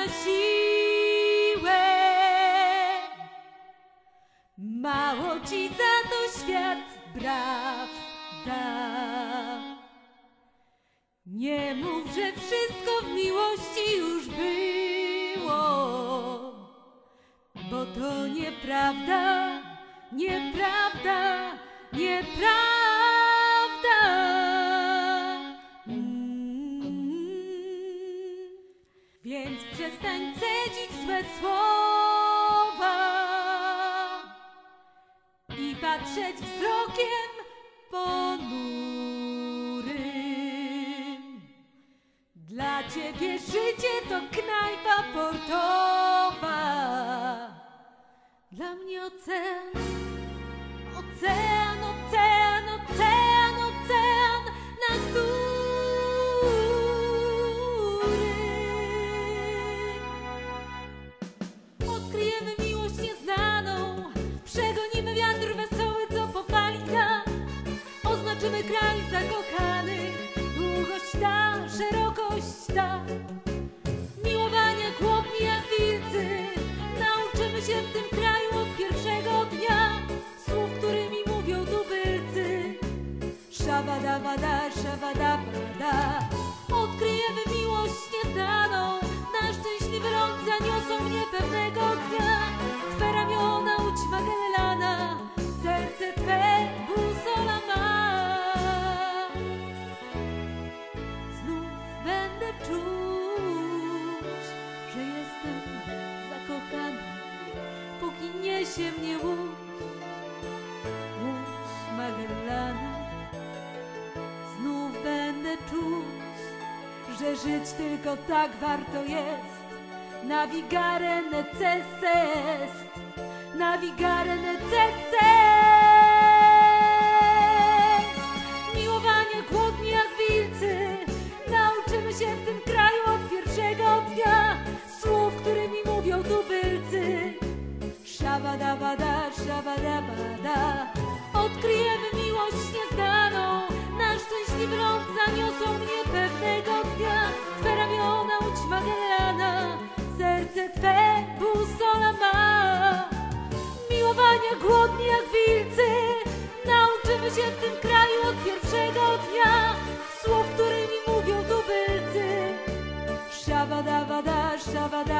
Na siłę. Mało ci za to świat braw da. Nie mów, że wszystko w miłości już było, bo to nieprawda, nieprawda, nieprawda. Więc przestań cedzić złe słowa i patrzeć wzrokiem ponurym. Dla ciebie życie to knajpa portowa, dla mnie ocean, ocean, Odkryjemy miłość nieznaną, przegonimy wiatr wesoły, co popali tak. Oznaczymy kraj zakochanych, długość ta, szerokość ta. Miłowania głodni jak wilcy, nauczymy się w tym kraju od pierwszego dnia. Słów, którymi mówią tubylcy. Szabadabada, szabadabada. Odkryjemy póki niesie mnie łódź, łódź Magellana. Znów będę czuć, że żyć tylko tak warto jest. Navigare necessest, navigare necessest. Szabadabada, szabadabada Odkryjemy miłość nieznaną. Na szczęśliwy ląd zaniosą mnie pewnego dnia. Twe ramiona łódź Magellana Serce Twe busola ma. Miłowania głodni jak wilcy. Nauczymy się w tym kraju od pierwszego dnia. Słów, którymi mówią tubylcy. Szabadabada, szabadabada Odkryjemy